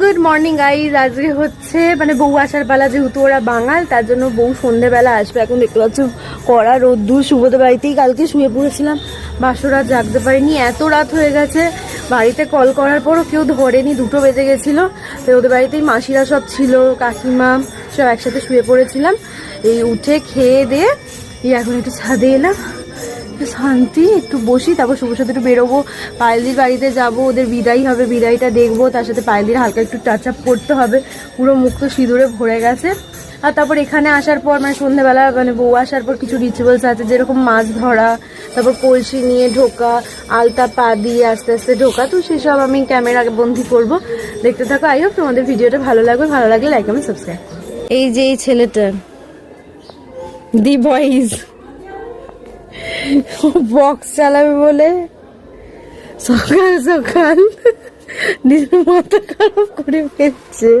Good morning guys আজকে হচ্ছে মানে বউ আসার পালা যেহেতু ওরা বাঙাল, তার জন্য বউ সন্ধেবেলা আসবে। এখন দেখতে পাচ্ছ, কড়া রোদ্দুর শুভদের বাড়িতেই কালকে শুয়ে পড়েছিলাম। বাসর রাত জাগতে পারিনি, এত রাত হয়ে গেছে। বাড়িতে কল করার পরও কেউ ধরেনি, দুটো বেজে গেছিল। তো ওদের বাড়িতেই মাসিরা সব ছিল, কাকিমা সব একসাথে শুয়ে পড়েছিলাম। এই উঠে খেয়ে দিয়ে, এই এখন একটু ছাদে এলাম। শান্তি, একটু বসি, তারপর শুভ সাথে একটু বেরোবো। পায়েলদির বাড়িতে যাব, ওদের বিদায় হবে, বিদায়টা দেখব। তার সাথে পায়েলদির হালকা একটু টাচ আপ করতে হবে। পুরো মুখ তো সিঁদুরে ভরে গেছে। আর তারপর এখানে আসার পর মানে সন্ধ্যেবেলা মানে বউ আসার পর কিছু রিচুয়ালস আছে, যেরকম মাছ ধরা, তারপর কলসি নিয়ে ঢোকা, আলতা পা দিয়ে আস্তে আস্তে ঢোকা। তো সেসব আমি ক্যামেরা বন্দি করব। দেখতে থাকো, আই হোপ তোমাদের ভিডিওটা ভালো লাগবে। ভালো লাগলে লাইক আমি সাবস্ক্রাইব এই যে এই ছেলেটা দি বয়েজ বক্স চালাবে বলে সকাল সকাল নিজের মাথা খারাপ করে ফেলছে।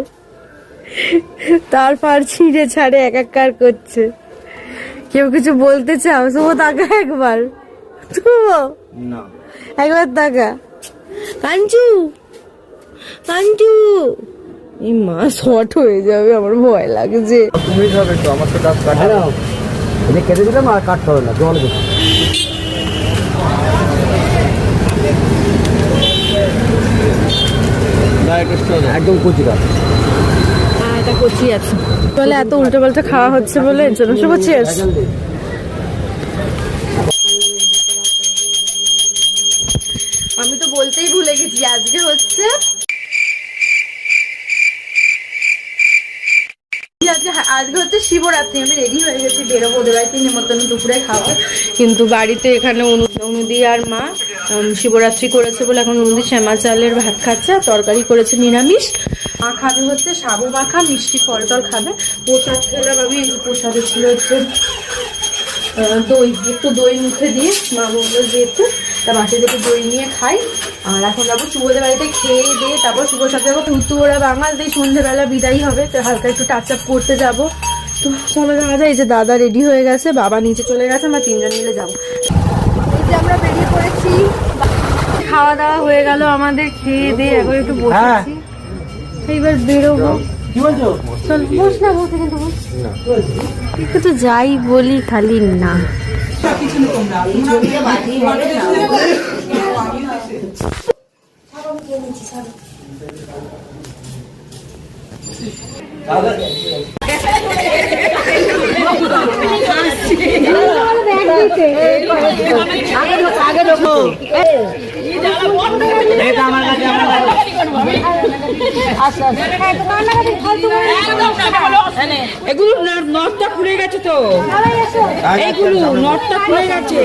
তারপর ছিঁড়ে ছাড়ে একাকার করছে। কেউ কিছু বলতে চাও? শুভ তাকা একবার। শুভ? না। একবার তাকা। কাঞ্চু? কাঞ্চু? এই মা শর্ট হয়ে যাবে আমার ভয় লাগছে। তুমি হবে তো আমার তো ডাব কাটা না। এটা কেটে দিলাম আর কাটতে হবে না জল একদম কুচি হ্যাঁ এটা কচি আছে বলে এত উল্টো পাল্টা খাওয়া হচ্ছে বলে এর জন্য শুভ cheers। নিমন্ত্রণ দুপুরে খাব কিন্তু বাড়িতে এখানে অনুদি আর মা শিবরাত্রি করেছে বলে এখন অনুদি শ্যামা চালের ভাত খাচ্ছে আর তরকারি করেছে নিরামিষ। মা খাবে হচ্ছে সাবু মাখা, মিষ্টি ফল টল খাবে। প্রসাদ আমি এই প্রসাদে ছিল হচ্ছে দই, একটু দই মুখে দিয়ে মা বলল যে একটু, তা বাসে একটু দই নিয়ে খাই। আর এখন যাব শুভদের বাড়িতে খেয়ে দিয়ে তারপর শুভর সাথে যাব। উত্তর ওরা বাঙাল দিয়ে সন্ধ্যেবেলা বিদায় হবে, তো হালকা একটু টাচ আপ করতে যাব। তো চলো দেখা যায়। এই যে দাদা রেডি হয়ে গেছে বাবা নিচে চলে গেছে আমরা তিনজন মিলে যাব। এই যে আমরা বেরিয়ে পড়েছি। খাওয়া দাওয়া হয়ে গেল আমাদের খেয়ে দিয়ে এখন একটু বসেছি। এইবার বেরোবো। চল বস না বস এখানটা বস। একটু তো যাই বলি খালি না। কাছে এগুলো নটটা খুলে গেছে তো। এইগুলো নটটা খুলে গেছে।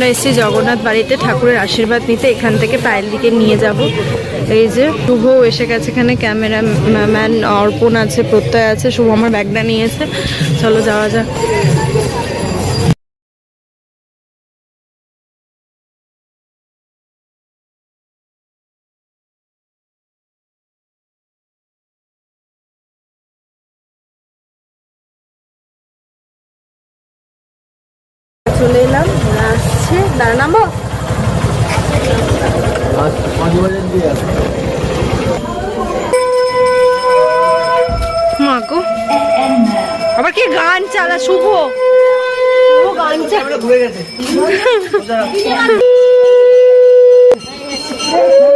আমরা এসেছি জগন্নাথ বাড়িতে ঠাকুরের আশীর্বাদ নিতে এখান থেকে পায়ের দিকে নিয়ে যাব। এই যে শুভ এসে গেছে এখানে ক্যামেরা ম্যান অর্পণ আছে, প্রত্যয় আছে, শুভ আমার ব্যাগটা নিয়েছে। চলো যাওয়া যাক। চলে এলাম আসছে দাঁড়া নামবো পাঁচ পাঁচ বাজার দিয়ে আসো। মা গো আবার কি গান চালা শুভ শুভ গান চালা ঘুরে গেছে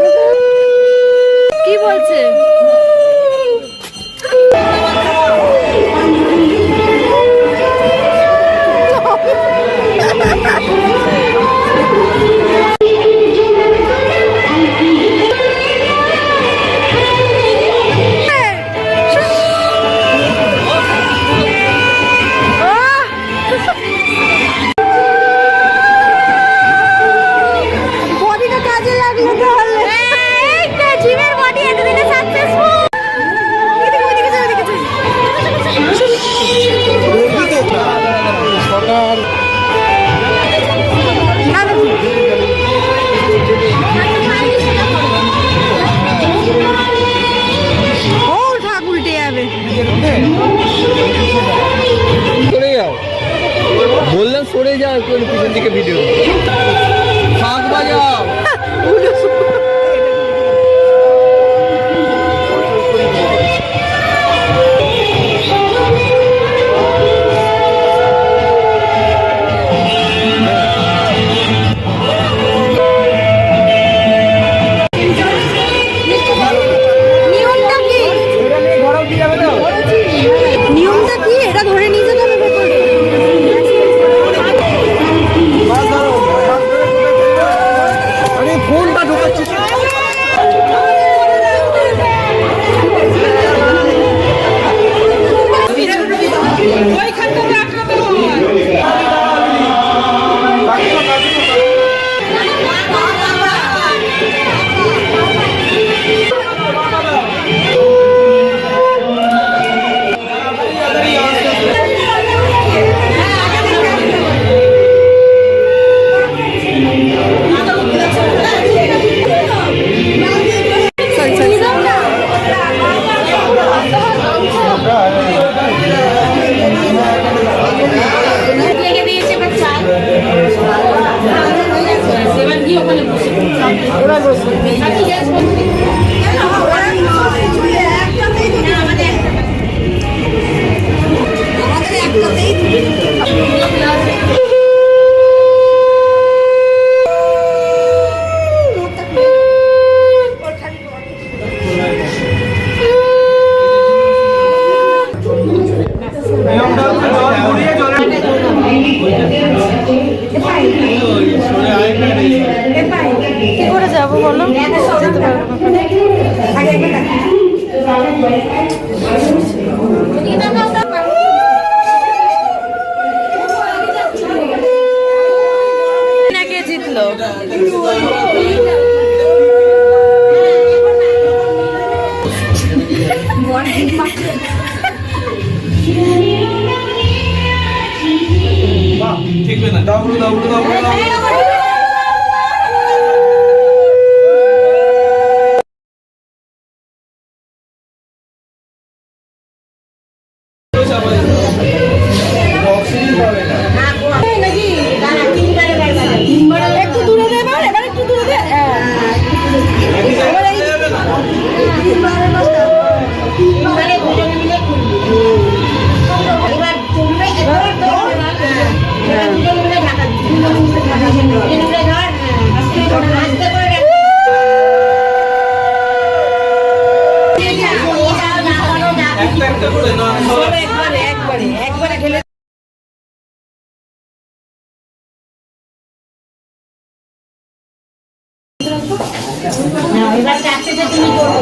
পুজো তুমি করবো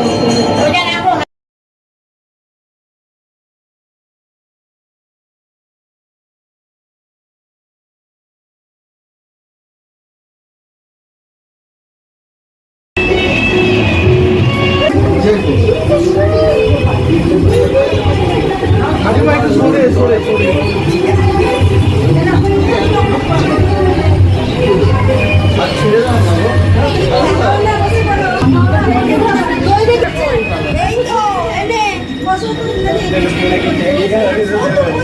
রোজা রাখো Hadi bakalım soruya soruya soruya. Obrigado.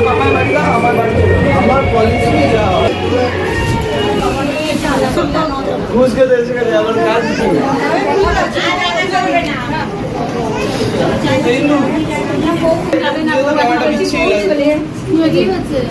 আমার বাড়িতে আমার বাড়িতে আমার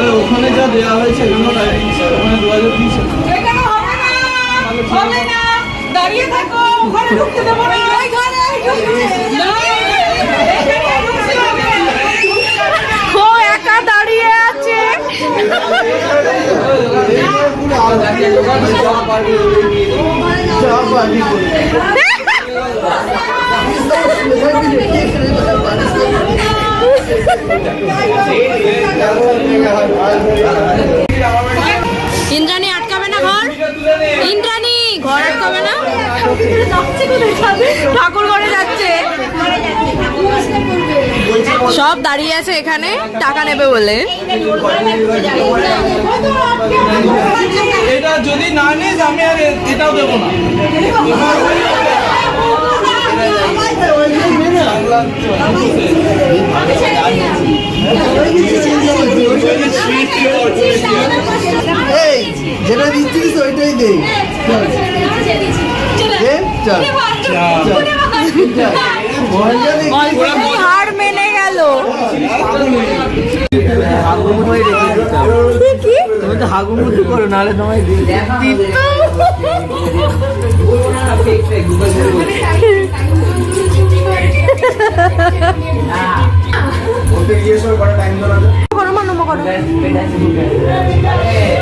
আরে ওখানে যা দেওয়া হয়েছে এগুলো ডাইরেক্ট ওখানে দু হাজার দিয়েছে দাঁড়িয়ে থাকো ওখানে ঢুকতে দেবো না। ও একা দাঁড়িয়ে আছে আটকাবে না ঘর ইন্দ্রাণী ঘর আটকাবে না ঠাকুর ঘরে যাচ্ছে। সব দাঁড়িয়ে আছে এখানে টাকা নেবে বলে। এটা যদি না নিস আমি আর এটাও দেবো না। যেটা দিচ্ছিস ওইটাই দে। হার মেনে গেল তুমি তো হাগুমুখি করো নাহলে তোমায় দিই